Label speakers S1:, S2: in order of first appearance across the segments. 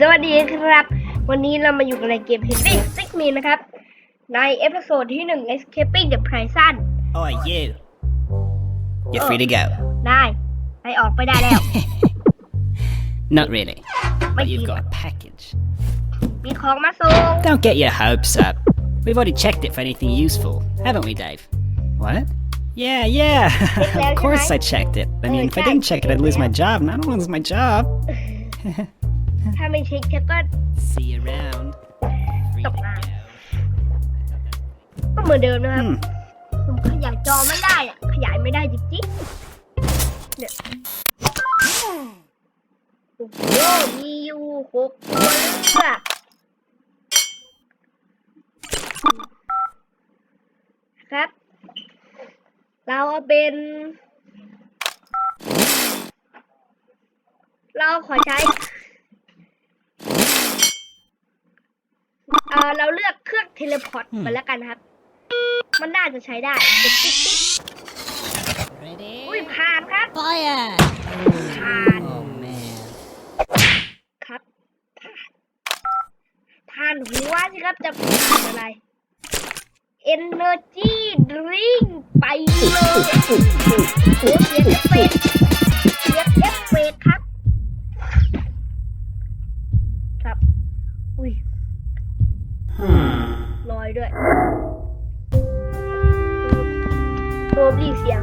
S1: สวัสดีครับ วันนี้เรามาอยู่กันในเกม Heavy Six Me นะครับ ในเอพิโซดที่หนึ่ง Escaping the Prison
S2: Oh, you. You're free to go.
S1: ได้ไปออกไปได้แล้ว
S2: Not really. But
S1: Wait,
S2: you've
S1: you-
S2: got a package.
S1: มีของมาส่ง
S2: Don't get your hopes up. We've already checked it for anything useful, haven't we, Dave? What? Yeah, yeah.
S1: Yeah,
S2: of course
S1: can I-
S2: I checked it. I mean, if I
S1: Okay.
S2: didn't check it, I'd lose my job, and I don't want to lose my job.
S1: ถ้าไม่เช็คเช็คก็
S2: See you around. Free to
S1: Stop now.
S2: go.
S1: ก็เหมือนเดิมนะครับ
S2: Hmm.
S1: ผมขยายจอไม่ได้อะขยายไม่ได้จริงๆเนี่ยโอ้โหมีอยู่หกตัวเลือกครับ เราเอาเป็น เราขอใช้ เอ่อเราเลือกเครื่องเทเลพอร์ตมาแล้วกันครับ มันน่าจะใช้ได้เด็กติ๊กติ๊ก
S2: Ready?
S1: อุ้ยผ่านครับ
S2: Fire!
S1: ผ่าน
S2: Oh, man.
S1: ครับผ่านหัวสิครับจะผ่านอะไร Energy Drink ไปเลยโอ้เสียงเอฟเฟกต์เสียงเอฟเฟกต์ครับครับ อุ้ยลอย ด้วยโดบลีเสียง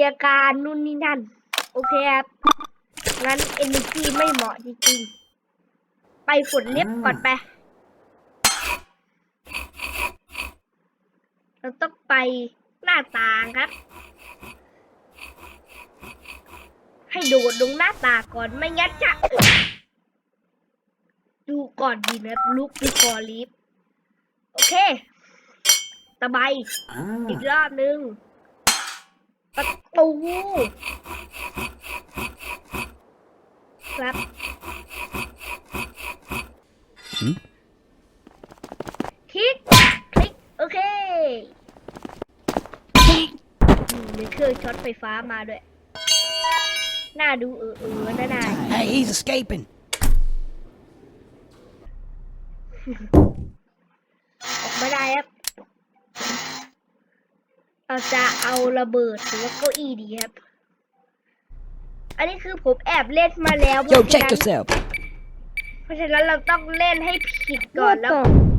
S1: มีอาการนู่นนี่นั่น โอเคครับงั้น energy ไม่เหมาะจริงๆ ไปฝนเล็บก่อนไป เราต้องไปหน้าต่างครับ ให้โดดลงหน้าต่างก่อนไม่งั้นจะอึดูก่อนดีนะครับลุกดูก่อนลิฟต์โอเคตะไบอีกรอบหนึ่ง ประตูครับ
S2: หืม
S1: คลิก คลิก โอเคอืมมีเครื่องช็อตไฟฟ้ามาด้วย น่าดูเออเออน่าน่า
S2: Hey, he's escaping.
S1: ออกมาได้ครับ เราจะเอาระเบิดหรือว่าเก้าอี้ดีครับ อันนี้คือผมแอบเล่นมาแล้วเพ
S2: Yo,
S1: ราะฉะ
S2: check
S1: นั้น
S2: yourself.
S1: เพราะฉะนั้นเราต้องเล่นให้ผิดก่อนแล้ว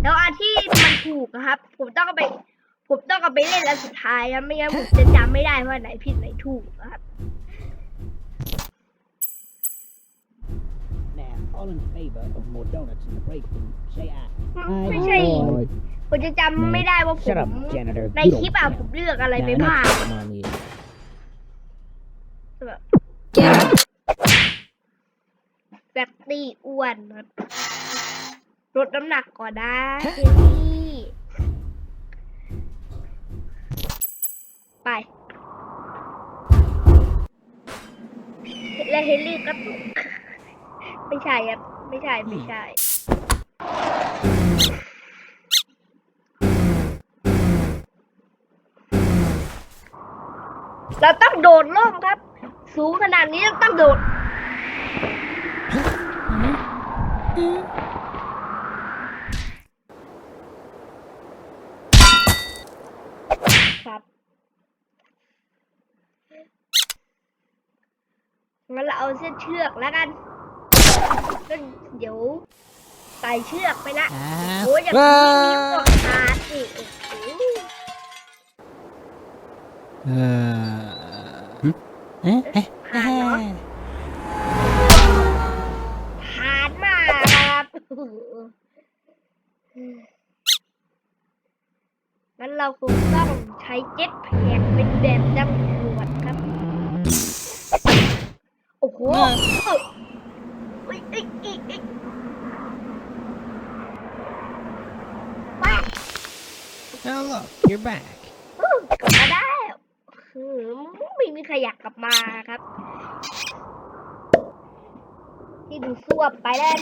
S1: แล้วอันที่มันถูกอะครับ ผมต้องเอาไป ผมต้องเอาไปเล่นอันสุดท้ายนะไม่งั้นผมจะจำไม่ได้ว่าไหนผิดไหนถูกอะครับ
S3: Now, all in favor of more donuts in the break room, say aye.
S1: ไม่ใช่ ผมจะจำไม่ได้ว่าผม
S3: Shut up, janitor.
S1: ใน
S3: You
S1: คลิป
S3: don't
S1: อะ
S3: count.
S1: ผมเลือกอะไร
S3: Now,
S1: ไป
S3: enough
S1: บ้าง
S3: shitting on you.
S1: แบบแบคตี้อ้วนครับลดน้ำหนักก่อนนะเฮลลี่ไป และเฮลลี่ก็ตุกไม่ใช่ครับ ไม่ใช่ ไม่ใช่ เราต้องโดดล่มครับ สูงขนาดนี้เราต้องโดดครับงั้นเราเอาเส้นเชือกแล้วกันก็เดี๋ยวไต่เชือกไปละโอ้ยอย่างนี้นิ้วก็ขาดอีกโอ้โเอ๊ะเอ๊ะเอ๊ะผ่านมากครับงั้นเราคงต้องใช้เจ็ตแพกเป็นแบบตำรวจครับ โอ้โหเอ้ยเอ้ยอ้ยเอ้ยไป
S2: Oh look, you're back.
S1: กลับมาได้หืม ม่มีใครอยากกลับมาครับที่ดูซ่วมไปแล้ว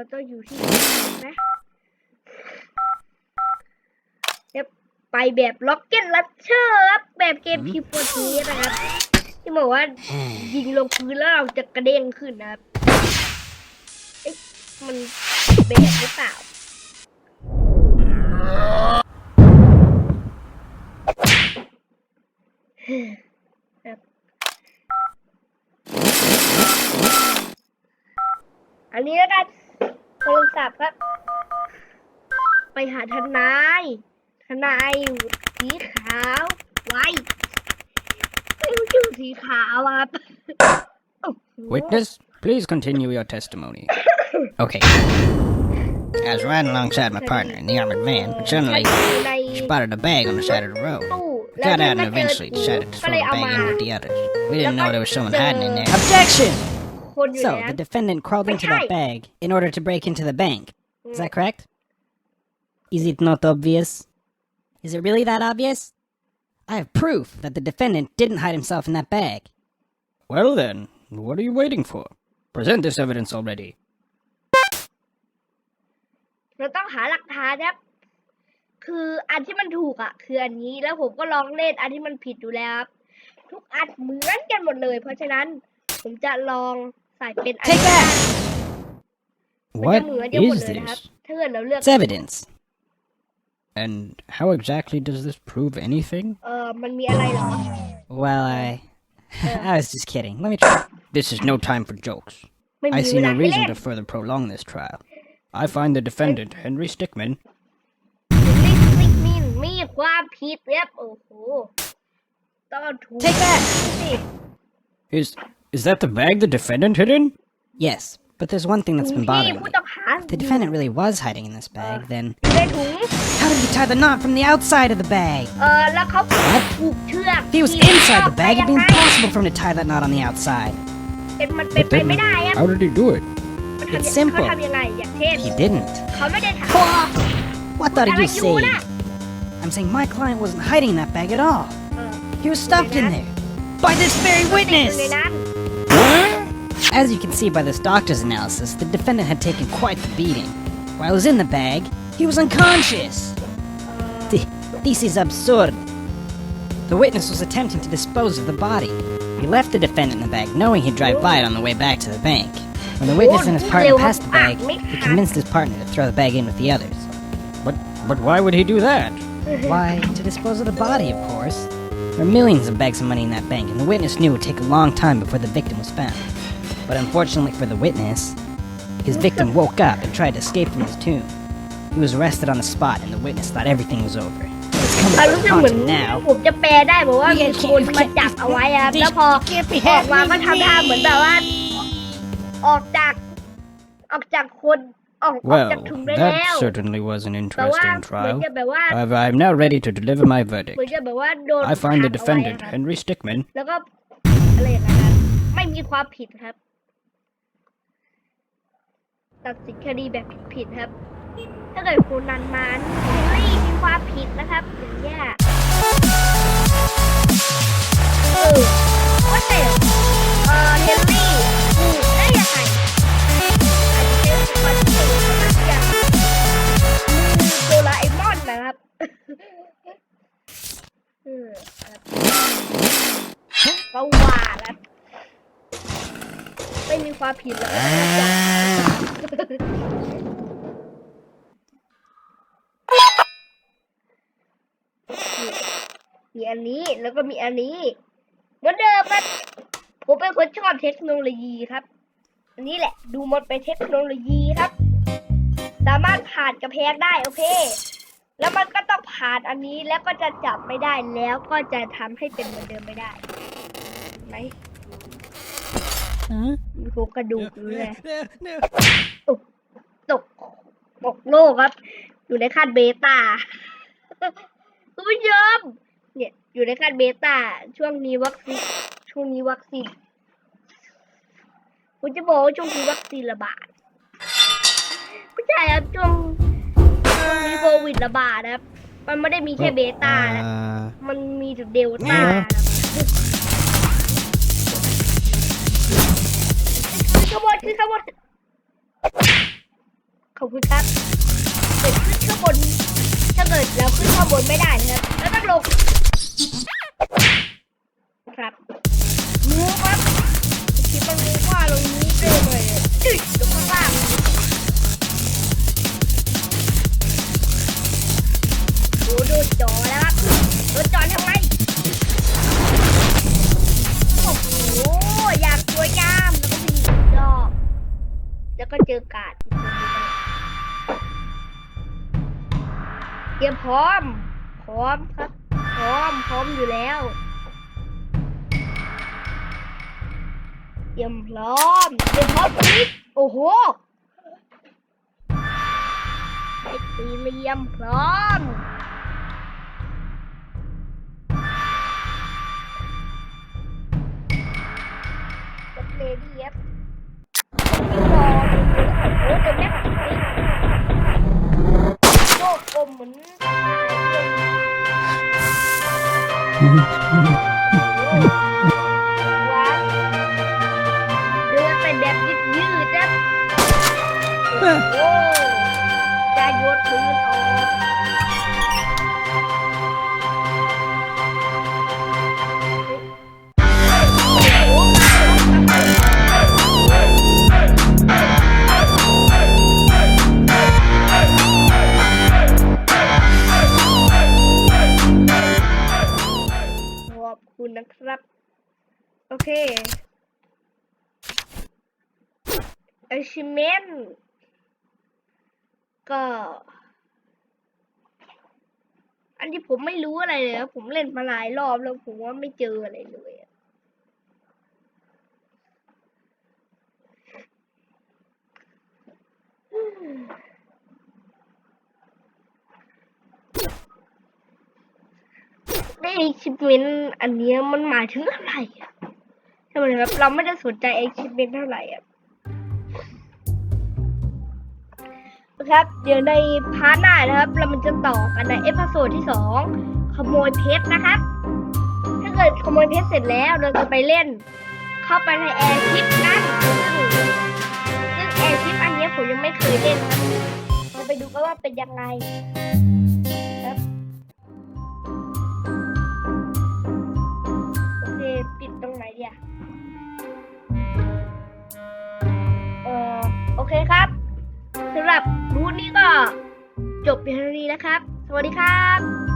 S1: เดี๋ยวเราต้องอยู่ที่นี่นะเดี๋ยวไปแบบล็อกเก็ตลัชเชอร์ครับแบบเกมพีโฟทีนะครับ ที่บอกว่ายิงลงพื้นแล้วเราจะกระเด้งขึ้นนะครับเอ๊ะมันแบบหรือเปล่าครับอันนี้แล้วกัน โทรศัพท์ครับ ไปหาทนาย ทนายอยู่สีขาวไว้ไม่รู้ชื่อสีขาวอะครับโอ้โห
S2: Witness, please continue your testimony. Okay. I was riding alongside my partner in the armored van, but suddenly
S1: อยู่ใน
S2: spotted a bag on the side of the road.
S1: ตู้
S2: Got
S1: แล้ว
S2: out and
S1: ก็เจอ
S2: eventually
S1: ตู้
S2: decided to
S1: ก็
S2: throw
S1: เลย
S2: the
S1: เอา
S2: bag
S1: มา
S2: in with the others. We didn't know there was someone
S1: แล้วก็
S2: hiding in there.
S1: เจอ
S2: Objection!
S1: คนอยู่
S2: So,
S1: ในนั้
S2: the
S1: น
S2: defendant crawled into that
S1: Okay.
S2: bag in order to break into the bank. Is that correct? Is it not obvious? Is it really that obvious? I have proof that the defendant didn't hide himself in that bag. Well then, what are you waiting for? Present this evidence already.
S1: เราต้องหาหลักฐานครับ คืออันที่มันถูกอ่ะ คืออันนี้ แล้วผมก็ลองเล่นอันที่มันผิดอยู่แล้วครับ ทุกอันเหมือนกันหมดเลย เพราะฉะนั้น ผมจะลอง ใส่เป็นอัน
S2: Take
S1: ที่
S2: that!
S1: มัน
S2: What
S1: จะเหมือนเดียวหมด
S2: is
S1: เลยนะครับ
S2: this?
S1: ถ้าเกิดเราเลือก
S2: It's evidence. And how exactly does this prove anything?
S1: เออมันมีอะไรเหรอ
S2: Well, I. I was just kidding. Let me try. This is no time for jokes.
S1: ไม่มี
S2: I
S1: เว
S2: see
S1: ลา
S2: no
S1: ให้
S2: reason
S1: เล่น
S2: to further prolong this trial. I find the defendant, Henry Stickmin,
S1: ลิสติกมินมีความผิดครับโอ้โหต้องถูก
S2: Take that!
S1: สิ
S2: is is that the bag the defendant hid in? Yes, but there's one thing that's
S1: ถุง
S2: been
S1: ที่
S2: bothering
S1: ผู้
S2: me.
S1: ต้องหา
S2: If the defendant really was hiding in this bag, then
S1: อยู่ในถุง
S2: how did he tie the knot from the outside of the bag?
S1: เออแล้วเขาผูกเชือก
S2: If he was
S1: ที่
S2: inside the bag, it'd be
S1: ยังไง
S2: impossible for him to tie that knot on the outside.
S1: เป็นมันเป็นไปไม่ได้ครับ
S2: how did he do it?
S1: มัน
S2: It's
S1: ทำ
S2: simple.
S1: เขาทำยังไงอย่างเช่น
S2: He didn't.
S1: เขาไม่ได้ถาม
S2: What thought
S1: อะ
S2: did
S1: ไร
S2: you
S1: อยู่
S2: say?
S1: น่ะ
S2: I'm saying my client wasn't hiding in that bag at all.
S1: เออ
S2: He was stuffed in there by this very
S1: อยู่
S2: witness. As you can see by this doctor's analysis, the defendant had taken quite the beating. While he was in the bag, he was unconscious! This is absurd. The witness was attempting to dispose of the body. He left the defendant in the bag, knowing he'd drive by it on the way back to the bank. When the witness and his partner passed the bag, he convinced his partner to throw the bag in with the others. But, but why would he do that? Why, to dispose of the body, of course. There were millions of bags of money in that bank, and the witness knew it would take a long time before the victim was found. But unfortunately for the witness, his victim woke up and tried to escape from his tomb. He was arrested on the spot, and the witness thought everything was over. But it's coming
S1: เรา
S2: to
S1: รู้
S2: a
S1: สึกเหมือน
S2: haunting now.
S1: ผมจะแปลได้บอกว่ามีคนมาจับเอาไว้ครับแล้วพอออกมาก็ทำท่าเหมือนแบบว่า ออกจาก ออกจากคนออกออก
S2: Well,
S1: จากถุงได้แล้ว
S2: that certainly was an
S1: แต่ว่า
S2: interesting
S1: เหมือน
S2: trial.
S1: จะแบบว่า
S2: However, I am now ready to deliver my
S1: เหมือน
S2: verdict.
S1: จะแบบว่าโดน
S2: I find the
S1: ขังเอาไว้
S2: defendant,
S1: อะครับ
S2: Henry Stickmin,
S1: แล้วก็อะไรอย่างนั้นครับไม่มีความผิดครับ ตัดสินคดีแบบผิดๆครับ ถ้าเกิดคุณนันมานเฮนรี่มีความผิดนะครับอย่างเงี้ยเออว่าแต่เออเฮนรี่ถูกได้ยังไงอาจจะเป็นคนที่ถูกนะครับอย่างมือโดราเอมอนนะครับเออครับก็ว่าแล้วไม่มีความผิดเลย มีอันนี้แล้วก็มีอันนี้เหมือนเดิมครับผมเป็นคนชอบเทคโนโลยีครับ อันนี้แหละดูมันเป็นเทคโนโลยีครับ สามารถผ่านกระแพงได้โอเค แล้วมันก็ต้องผ่านอันนี้แล้วก็จะจับไม่ได้แล้วก็จะทำให้เป็นเหมือนเดิมไม่ได้เห็นไหม
S2: Huh?
S1: มีโครงกระดูกอยู่เลย
S2: no.
S1: ตกตกตกโลกครับ อยู่ในขั้นเบต้าคุณผู้ชมเนี่ย อยู่ในขั้นเบต้าช่วงนี้วัคซีนช่วงนี้วัคซีนผมจะบอกว่าช่วงนี้วัคซีนระบาดไม่ใช่ครับช่วงช่วงนี้โควิดระบาดนะครับ มันไม่ได้มีแค่เบต้านะ
S2: Uh,
S1: มันมีถึงเดลต้าครับขึ้นขบวนขึ้นขบวนขอบคุณครับเกิดขึ้นข้างบนถ้าเกิดเราขึ้นข้างบนไม่ได้นะครับแล้วต้องลง ครับมูครับคิดมันมูว่าลงมูเร็วเลยจุดลงข้างล่างโอ้ดูจอแล้วครับดูจอทำไมโอ้โหอยากสวยงามแล้วก็มีอีกรอบแล้วก็เจอกาดเตรียมพร้อม พร้อมครับ ร้อมพร้อมอยู่แล้ว เตรียมพร้อมเตรียมพร้อมอีกโอ้โหไอ้ตีเหลี่ยมพร้อมกับเลดี้ครับมีรอโอ้แต่แม่จริงโลกกลมเหมือน Mm-hmm. คุณนะครับ โอเค achievement ก็ อันที่ผมไม่รู้อะไรเลยครับผมเล่นมาหลายรอบแล้วผมว่าไม่เจออะไรเลย ได้ achievement อันนี้มันหมายถึงอะไรอะใช่ไหมครับ เราไม่ได้สนใจ achievement เท่าไหร่อะครับ เดี๋ยวในพาร์ทหน้านะครับ เรามันจะต่อกันในเอพิโซดที่สองขโมยเพชรนะครับ ถ้าเกิดขโมยเพชรเสร็จแล้วเราจะไปเล่น เข้าไปในแอร์ชิปกันซึ่งซึ่งแอร์ชิปอันนี้ผมยังไม่เคยเล่นนะเราไปดูกันว่าเป็นยังไง โอเคครับสำหรับรูธนี้ก็จบเพียงเท่านี้นะครับ สวัสดีครับ